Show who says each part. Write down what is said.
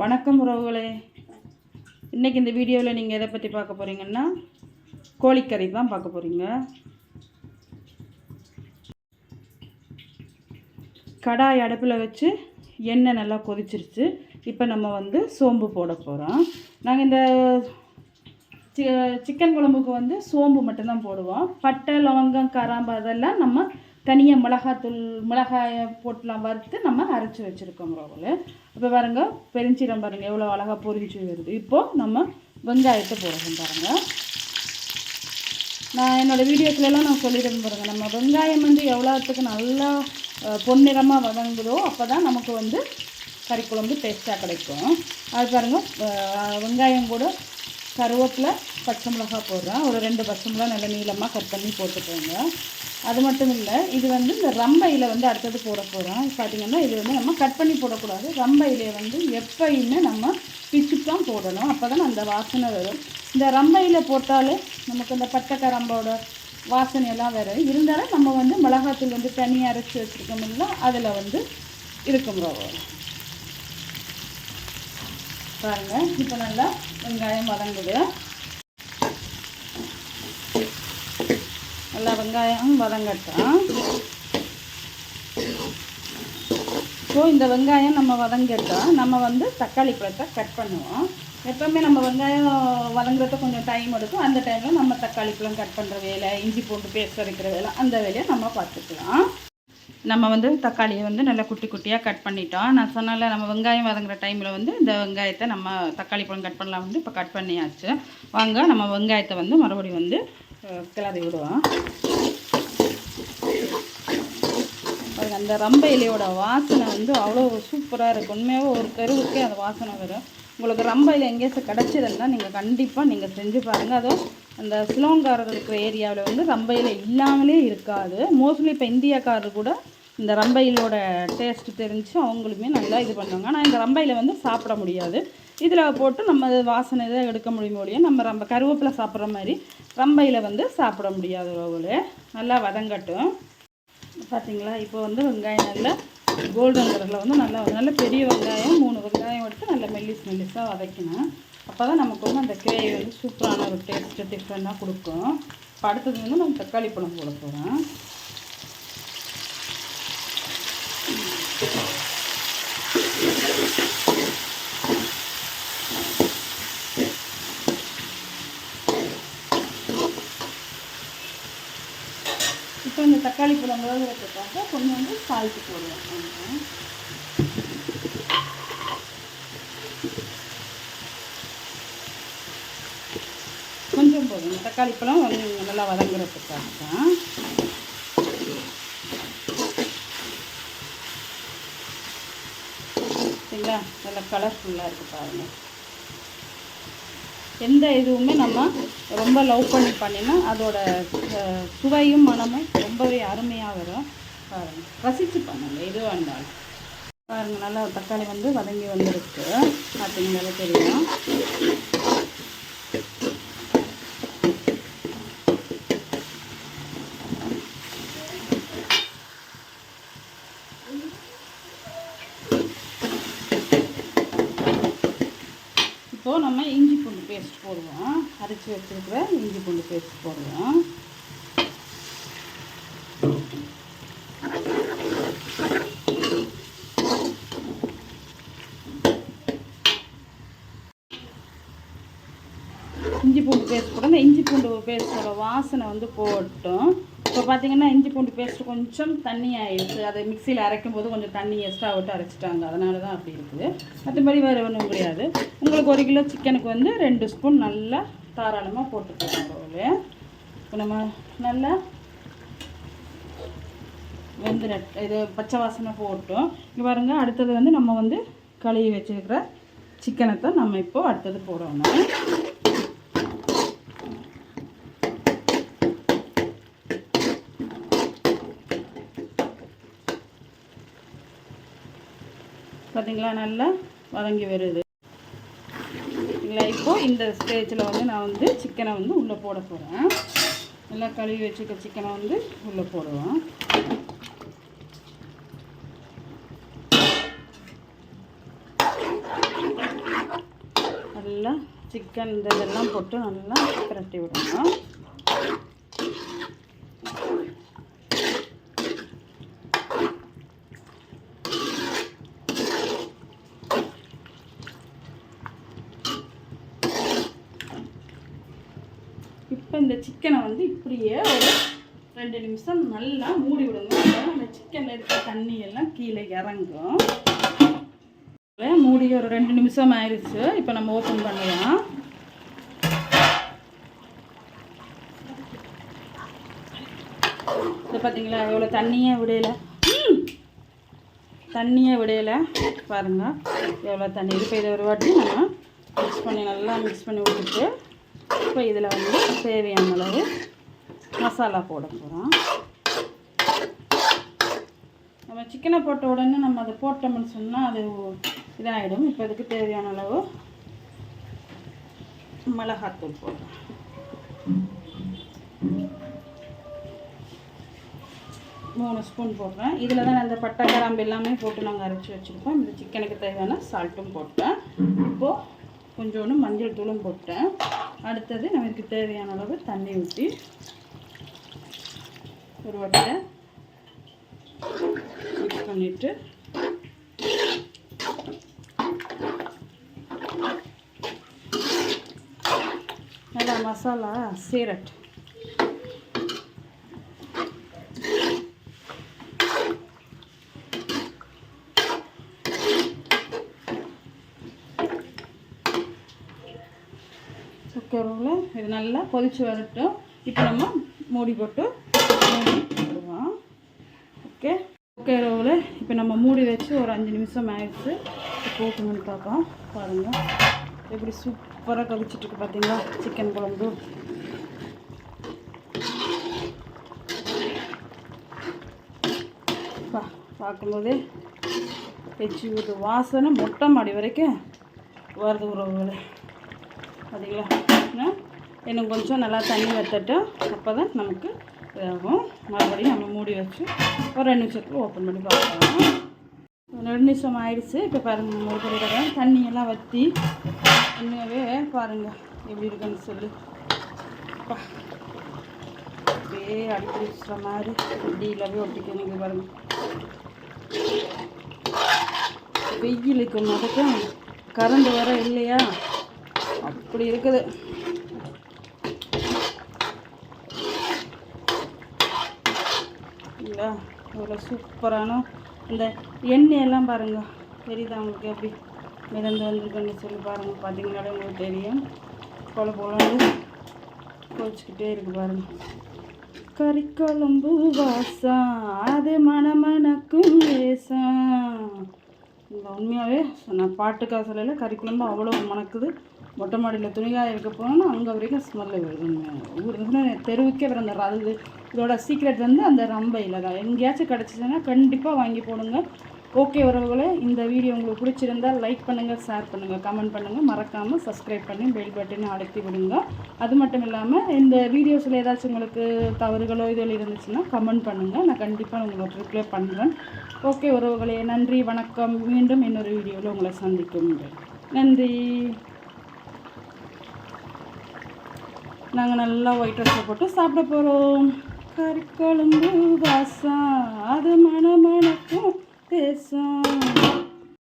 Speaker 1: வணக்கம் உறவுகளே. இன்றைக்கி இந்த வீடியோவில் நீங்கள் எதை பற்றி பார்க்க போகிறீங்கன்னா கோழிக்கறி தான் பார்க்க போகிறீங்க கடாய் அடுப்பில் வச்சு எண்ணெய் நல்லா கொதிச்சிருச்சு. இப்போ நம்ம வந்து சோம்பு போட போகிறோம் நாங்கள் இந்த சி சிக்கன் குழம்புக்கு வந்து சோம்பு மட்டும்தான் போடுவோம். பட்டை லவங்கம் கராம்பு அதெல்லாம் நம்ம தனியாக மிளகாத்தூள் மிளகாயை போட்டுலாம் வறுத்து நம்ம அரைச்சி வச்சுருக்கோம் ரோவில் இப்போ பாருங்க பெருஞ்சீரம் பாருங்கள் எவ்வளோ அழகாக பொரிஞ்சு வருது. இப்போது நம்ம வெங்காயத்தை போடுறோம் பாருங்கள் நான் என்னோடய வீடியோஸ்லலாம் நான் சொல்லிடுறேன் பாருங்கள் நம்ம வெங்காயம் வந்து எவ்வளோத்துக்கு நல்லா பொன்னிறமாக வதங்குதோ அப்போ தான் நமக்கு வந்து கறிக்குழம்பு டேஸ்ட்டாக கிடைக்கும். அது பாருங்கள் வெங்காயம் கூட கருவேப்பிலை பச்சை மிளகாய் போடுறேன். ஒரு ரெண்டு பச்சை மிளகா நல்ல நீளமாக கட் பண்ணி போட்டுக்கோங்க. அது மட்டும் இல்லை இது வந்து இந்த ரம்பையில் வந்து அடுத்தது போட போகிறோம் பார்த்தீங்கன்னா இது வந்து நம்ம கட் பண்ணி போடக்கூடாது. ரம்பையிலே வந்து எப்பயுமே நம்ம பிச்சு தான் போடணும். அப்போ தான் அந்த வாசனை வரும். இந்த ரம்பையில் போட்டாலே நமக்கு இந்த பட்டை கரம்போட வாசனை எல்லாம் வரும் இருந்தாலும் நம்ம வந்து மிளகாத்தூள் வந்து தனியாக அரைச்சி வச்சுருக்கோம்ல அதில் வந்து இருக்கும் பாருங்கள் இப்போ நல்லா வெங்காயம் வதங்குது. நல்லா வெங்காயம் வதங்கட்டும். ஸோ இந்த வெங்காயம் நம்ம வதங்கட்டும். நம்ம வந்து தக்காளி பழத்தை கட் பண்ணுவோம். எப்பவுமே நம்ம வெங்காயம் வதங்குறதுக்கு கொஞ்சம் டைம் எடுக்கும். அந்த டைமில் நம்ம தக்காளி பழம் கட் பண்ணுற வேலை இஞ்சி போட்டு பேஸ்ட் அரைக்கிற வேலை அந்த வேலையை நம்ம பார்த்துக்கலாம். நம்ம வந்து தக்காளியை வந்து நல்லா குட்டி குட்டியாக கட் பண்ணிட்டோம். நான் சொன்னால நம்ம வெங்காயம் வதங்குற டைமில் வந்து இந்த வெங்காயத்தை நம்ம தக்காளி பழம் கட் பண்ணலாம் வந்து இப்போ கட் பண்ணியாச்சு. வாங்க நம்ம வெங்காயத்தை வந்து மறுபடியும் வந்து கிளறி விடுவோம். அந்த ரம்ப இலையோட வாசனை வந்து அவ்வளோ சூப்பராக இருக்கும் உண்மையாக ஒரு கருவுக்கே அந்த வாசனை வரும். உங்களுக்கு ரம்ப இலை எங்கேயாச்சும் கிடச்சிருந்தால் நீங்கள் கண்டிப்பாக நீங்கள் செஞ்சு பாருங்கள் அதுவும் அந்த சிலோங்காரர் இருக்கிற ஏரியாவில் வந்து ரம்ப இலை இல்லாமலே இருக்காது. மோஸ்ட்லி இப்போ இந்தியாக்காரர் கூட இந்த ரம்பையிலோட டேஸ்ட்டு டேஸ்ட் தெரிஞ்சு அவங்களுமே நல்லா இது பண்ணுவாங்க. ஆனால் இந்த ரம்பையில் வந்து சாப்பிட முடியாது. இதில் போட்டு நம்ம வாசனை இதை எடுக்க முடியும் முடியும் நம்ம ரம்ப கருவேப்பிலை சாப்பிட்ற மாதிரி ரம்பையில் வந்து சாப்பிட முடியாது ரோவில் நல்லா வதங்கட்டும். பார்த்தீங்களா இப்போ வந்து வெங்காயம் நல்லா கோல்டன் கலரில் வந்து நல்லா நல்ல பெரிய வெங்காயம் மூணு வெங்காயம் எடுத்து நல்லா மெல்லிஸ் மெல்லிஸாக வதக்கணும் அப்போ தான் நமக்கு வந்து அந்த கிரேவி வந்து சூப்பரான ஒரு டேஸ்ட்டு டிஃப்ரெண்டாக கொடுக்கும். இப்போ அடுத்தது வந்து நம்ம தக்காளி பழம் போட போகிறோம் இப்போ இந்த தக்காளி பழம் வேகிறதுக்காக கொஞ்சம் வந்து சால்ட்டு போடுவோம் கொஞ்சம். கொஞ்சம் போதும் தக்காளி பழம் வந்து நல்லா வதங்குறதுக்காக தான் பார்த்தீங்களா நல்லா கலர்ஃபுல்லாக இருக்குது பாருங்கள் எந்த இதுவுமே நம்ம ரொம்ப லவ் பண்ணி பண்ணினா அதோட சுவையும் மனமும் ரொம்பவே அருமையாக வரும். பாருங்கள் ரசித்து பண்ணுங்க எதுவாக இருந்தாலும் பாருங்கள் நல்லா தக்காளி வந்து வதங்கி வந்துருக்கு. பார்த்தீங்கன்னாலே தெரியும் இப்போது நம்ம இஞ்சி பூண்டு பேஸ்ட் போடுவோம் அரைச்சி வச்சுருக்கிற இஞ்சி பூண்டு பேஸ்ட் போடுவோம் இஞ்சி பூண்டு பேஸ்ட் போட இந்த இஞ்சி பூண்டு பேஸ்ட்டோட வாசனை வந்து போட்டோம் இப்போ பார்த்தீங்கன்னா இஞ்சி பூண்டு பேஸ்ட் கொஞ்சம் தண்ணி ஆயிடுச்சு. அதை மிக்சியில் அரைக்கும் போது கொஞ்சம் தண்ணி எக்ஸ்ட்ரா விட்டு அரைச்சிட்டாங்க. அதனால தான் அப்படி இருக்குது மற்றபடி வேறு ஒன்றும் கிடையாது. உங்களுக்கு ஒரு கிலோ சிக்கனுக்கு வந்து ரெண்டு ஸ்பூன் நல்லா தாராளமாக போட்டுக்கலாம் ரோல் இப்போ நம்ம நல்லா வெந்து நட் இது பச்சை வாசனை போட்டோம். இங்கே பாருங்க அடுத்தது வந்து நம்ம வந்து கழுவி வச்சுருக்கிற சிக்கனை தான் நம்ம இப்போது அடுத்தது போடணும். பார்த்தீங்களா நல்லா வதங்கி வருது. பார்த்தீங்களா இப்போது இந்த ஸ்டேஜில் வந்து நான் வந்து சிக்கனை வந்து உள்ளே போட போகிறேன் நல்லா கழுவி வச்சுருக்க சிக்கனை வந்து உள்ளே போடுவோம். நல்லா சிக்கன் இந்த இதெல்லாம் போட்டு நல்லா பிரட்டி விடணும். இப்போ இந்த சிக்கனை வந்து இப்படியே ஒரு ரெண்டு நிமிஷம் நல்லா மூடி விடுங்க அந்த சிக்கனில் இருக்கிற தண்ணி எல்லாம் கீழே இறங்கும். மூடி ஒரு ரெண்டு நிமிஷம் ஆயிடுச்சு இப்போ நம்ம ஓப்பன் பண்ணலாம். இது பார்த்தீங்களா எவ்வளோ தண்ணியே விடையில தண்ணியே விடையில பாருங்கள் எவ்வளோ தண்ணி. இப்போ இதை ஒரு வாட்டி நம்ம மிக்ஸ் பண்ணி நல்லா மிக்ஸ் பண்ணி விட்டுட்டு இப்போ இதில் வந்து தேவையான அளவு மசாலா போட போகிறோம். நம்ம சிக்கனை போட்ட உடனே நம்ம அதை போட்டோம்னு சொன்னால் அது இதாகிடும் இப்போ அதுக்கு தேவையான அளவு மிளகாத்தூள் போடுறோம். மூணு ஸ்பூன் போடுறேன். இதில் தான் அந்த பட்டை கிராம்பு எல்லாமே போட்டு நாங்கள் அரைச்சி வச்சுருப்போம் இந்த சிக்கனுக்கு தேவையான சால்ட்டும் போட்டேன். இப்போது கொஞ்சோண்டு மஞ்சள் தூளும் போட்டேன். அடுத்தது நமக்கு தேவையான அளவு தண்ணி ஊற்றி ஒரு வட்டை மிக்ஸ் பண்ணிவிட்டு நல்லா மசாலா சீரட். ஸ்டவ்வில் இது நல்லா கொதித்து வரட்டும். இப்போ நம்ம மூடி போட்டு மூடி போடுவோம் ஓகே ஓகே ரவில் இப்போ நம்ம மூடி வச்சு ஒரு அஞ்சு நிமிஷம் ஆயிடுச்சு. போட்டுங்கன்னு பார்ப்போம் பாருங்கள் எப்படி சூப்பராக கொதிச்சிட்ருக்கு பார்த்தீங்களா? சிக்கன் குழம்பு. பா பார்க்கும்போதே எச்சி ஊற்று வாசனை மொட்டை மாடி வரைக்கும் வருது உறவுகளே பார்த்தீங்களா இன்னும் கொஞ்சம் நல்லா தண்ணி வத்தட்டும் அப்போ தான் நமக்கு இதாகும். மறுபடியும் நம்ம மூடி வச்சு ஒரு ரெண்டு நிமிஷத்துக்கு ஓப்பன் பண்ணி பார்க்கலாம். ரெண்டு நிமிஷம் ஆயிடுச்சு. இப்போ பாருங்கள் மறுபடியும் தண்ணியெல்லாம் வற்றி உண்மையாகவே பாருங்கள் எப்படி இருக்குன்னு சொல்லி. அப்பா. அப்படியே அடுத்த வச்சுற மாதிரி டீலாகவே ஒட்டிக்கணுங்க பாருங்கள் வெயிலுக்கு மதக்கும் கரண்ட் வர இல்லையா? அப்படி இருக்குது. இல்லைங்களா இவ்வளோ சூப்பரான இந்த எண்ணெயெல்லாம் பாருங்க. தெரியுதா உங்களுக்கு எப்படி மிதந்து வந்திருக்குன்னு சொல்லி பாருங்கள் பார்த்தீங்கன்னாலே உங்களுக்கு தெரியும். போல போலன்னு கோச்சிக்கிட்டே இருக்கு பாருங்க. கறிக்குழம்பு வாசம் அது மணமணக்கும் வேசம் இந்த உண்மையாகவே நான் பாட்டுக்காக சொல்லலை கறிக்குழம்பு அவ்வளோ மணக்குது. மொட்டை மாடியில் துணிகாய வைக்க போனோம்னா அங்கே வரைக்கும் ஸ்மெல்லு வருது. தெருவுக்கே பிறந்த அது இதோட சீக்ரெட் வந்து அந்த ரம்பையில் தான். எங்கேயாச்சும் கிடச்சிச்சுன்னா கண்டிப்பாக வாங்கி போடுங்க. ஓகே உறவுகளே இந்த வீடியோ உங்களுக்கு பிடிச்சிருந்தா லைக் பண்ணுங்கள் ஷேர் பண்ணுங்கள் கமெண்ட் பண்ணுங்கள் மறக்காமல் சப்ஸ்கிரைப் பண்ணி பெல் பட்டனை அழுத்தி விடுங்க. அது மட்டும் இல்லாமல் இந்த வீடியோஸில் ஏதாச்சும் உங்களுக்கு தவறுகளோ இதில் இருந்துச்சுன்னா கமெண்ட் பண்ணுங்கள் நான் கண்டிப்பாக உங்களுக்கு ரிப்ளை பண்ணுறேன் ஓகே உறவுகளே நன்றி வணக்கம். மீண்டும் இன்னொரு வீடியோவில் உங்களை சந்திக்கும் நன்றி. நாங்கள் நல்லா ஒயிட் ரைஸில் போட்டு சாப்பிட போகிறோம் கறிக்குழம்பு வாசம் அது மணமணக்கும் பேசும்